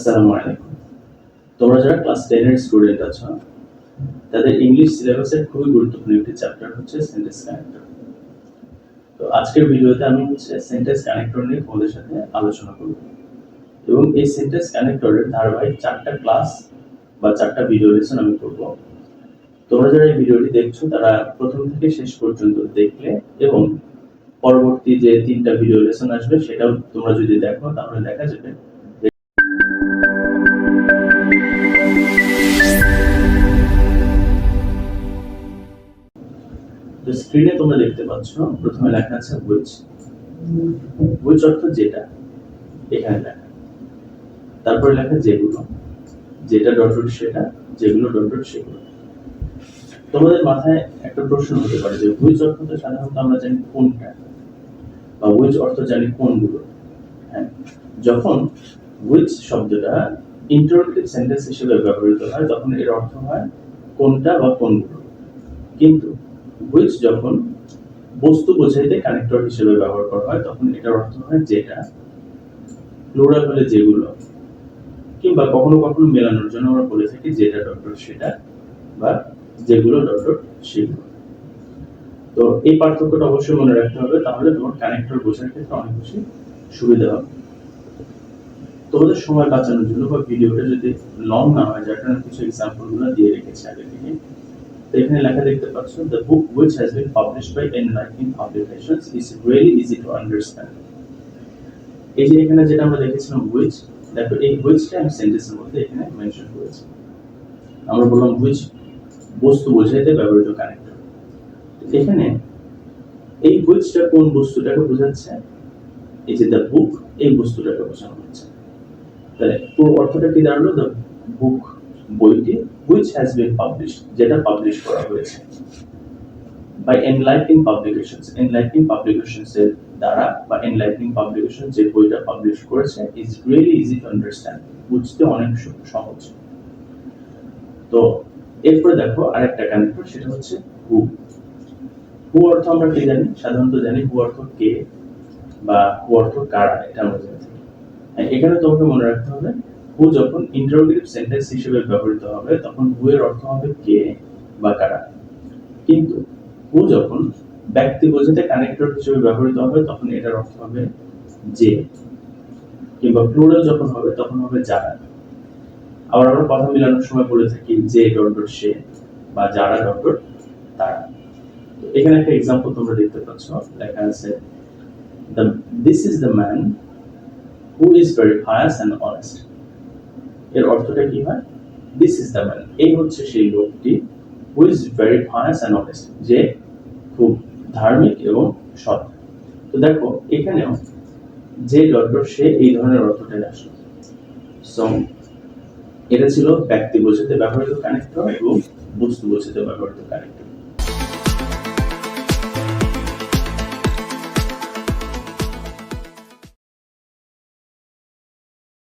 আসসালামু আলাইকুম। তোমরা যারা ক্লাস টেনের স্টুডেন্ট আছো, তাদের ইংলিশ সিলেবাসের খুবই গুরুত্বপূর্ণ একটি চ্যাপ্টার হচ্ছে সেন্টেন্স কানেক্টর তো আজকের ভিডিওতে আমি হচ্ছে সেন্টেন্স কানেক্টর নিয়ে তোমাদের সাথে আলোচনা করব। এবং এই সেন্টেন্স কানেক্টরের ধারাবাহিক চারটা ক্লাস বা চারটা ভিডিও লেসন আমি করব। তোমরা যারা এই ভিডিওটি দেখছ, তারা প্রথম থেকে শেষ পর্যন্ত দেখলে এবং পরবর্তী যে তিনটা ভিডিও লেসন আসবে, সেটাও তোমরা যদি দেখো, তাহলে দেখা যাবে স্ক্রিনে তোমরা দেখতে পাচ্ছ, প্রথমে লেখা আছে হুইচ হুইচ অর্থ যেটা, এখানে লেখা। তারপরে লেখা যেগুলো, যেটা ডট সেটা, যেগুলো ডট ডট সেগুলো। তোমাদের মাথায় একটা প্রশ্ন হতে পারে যে হুইচ অর্থটা সাধারণত আমরা জানি কোনটা, বা হুইচ অর্থ জানি কোনগুলো। হ্যাঁ যখন হুইচ শব্দটা ইন্টারোগেটিভ সেন্টেন্স হিসেবে ব্যবহৃত হয়, তখন এর অর্থ হয় কোনটা বা কোনগুলো। কিন্তু হুইচ যখন বস্তু বোঝাইতে কানেক্টর হিসেবে ব্যবহার করা হয়, তখন এটার অর্থ হয় যেটা প্লুরাল হলে যেগুলো, কিংবা কখনো কখনো মেলানোর জন্য আমরা বলে থাকি যেটা ডক্টর সেটা বা যেগুলো ডক্টর সেগুলো। তো এই পার্থক্যটা অবশ্যই মনে রাখতে হবে, তাহলে তোমার কানেক্টর বোঝার ক্ষেত্রে অনেক বেশি সুবিধা হবে। তোমাদের সময় বাঁচানোর জন্য বা ভিডিওটা যদি লং না হয়, যার কারণে কিছু এক্সাম্পলগুলো দিয়ে রেখেছি আগে থেকে তো এখানে লেখা দেখতে পাচ্ছ the book which has been published by Enlightened Publications is really easy to understand এই যে এখানে যেটা আমরা দেখেছিলাম, which, দেখো, এই whichটা আমি সেন্টেন্সের মধ্যে এখানে মেনশন করেছি। আমরা বললাম, which বস্তু বোঝাইতে ব্যবহৃত কানেক্টর এখানে এই whichটা কোন বস্তুটাকে বোঝাচ্ছে? এই যে দ্য বুক এই বস্তুটাকে বোঝানো হচ্ছে। তাহলে পুরো অর্থটা কি দাঁড়াল? দ্য বুক বইটি হুইচ হ্যাজ বিন পাবলিশ যেটা পাবলিশ করা হয়েছে by enlightening publication enlightening publication এর দ্বারা বা এনলাইটিং পাবলিকেশন যে বইটা পাবলিশ করেছে is really easy to understand বুঝতে অনেক সহজ। তো এরপরে দেখো আরেকটা ক্যান্ডিডেট সেটা হচ্ছে হু হু অর্থ আমরা কে জানি? সাধারণত জানি হু অর্থ কে বা হু অর্থ কারা, এটা আমরা জানি। এখানে তোমাকে মনে রাখতে হবে হু যখন ইন্টারোগেটিভ সেন্টেন্স হিসেবে ব্যবহৃত হবে, তখন হু এর অর্থ হবে কে বা কারা। কিন্তু হু যখন ব্যক্তি বোঝাতে কানেক্টর হিসেবে ব্যবহৃত হবে, তখন এটার অর্থ হবে যে কিংবা প্লুরাল যখন হবে, তখন হবে যারা। আবার আমরা কথা মিলানোর সময় বলে থাকি যে ডট সে বা যারা ডট তারা। এখানে একটা এক্সাম্পল তোমরা দেখতে পাচ্ছ। লেখা আছে, the, this is the man who is very pious and honest. এর অর্থটা কি হয়? দিস ইজ দ্য ম্যান এই হচ্ছে সেই লোকটি who is very pious and honest, যে খুব ধার্মিক এবং সৎ। তো দেখো, এখানেও যে ডট ডট সে এই ধরনের অর্থটাই আসলো। সো এটা ছিল ব্যক্তি বোঝাতে ব্যবহৃত কানেক্টর এবং বস্তু বোঝাতে ব্যবহৃত কানেক্টর